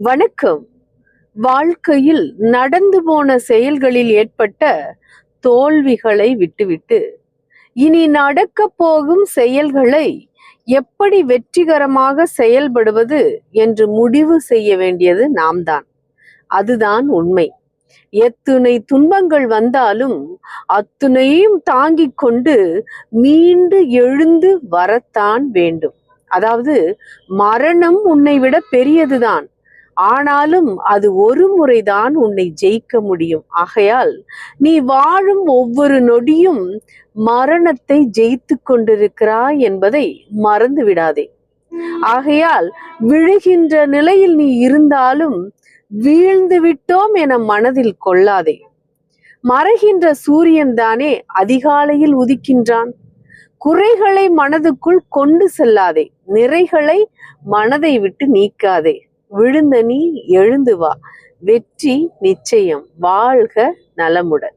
வணக்கம். வாழ்க்கையில் நடந்து போன செயல்களில் ஏற்பட்ட தோல்விகளை விட்டுவிட்டு இனி நடக்க போகும் செயல்களை எப்படி வெற்றிகரமாக செயல்படுவது என்று முடிவு செய்ய வேண்டியது நாம் தான் அதுதான் உண்மை. எத்துணை துன்பங்கள் வந்தாலும் அத்துணையும் தாங்கிக் கொண்டு மீண்டு எழுந்து வரத்தான் வேண்டும். அதாவது மரணம் உன்னை விட பெரியதுதான். ஆனாலும் அது ஒரு முறைதான் உன்னை ஜெயிக்க முடியும். ஆகையால் நீ வாழும் ஒவ்வொரு நொடியும் மரணத்தை ஜெயித்து கொண்டிருக்கிறாய் என்பதை மறந்து விடாதே. ஆகையால் விழுகின்ற நிலையில் நீ இருந்தாலும் வீழ்ந்து விட்டோம் என மனதில் கொள்ளாதே. மறைகின்ற சூரியன் தானே அதிகாலையில் உதிக்கின்றான். குறைகளை மனதுக்குள் கொண்டு செல்லாதே. நிறைகளை மனதை விட்டு நீக்காதே. விழுந்த நீ எழுந்து வா. வெற்றி நிச்சயம். வாழ்க நலமுடன்.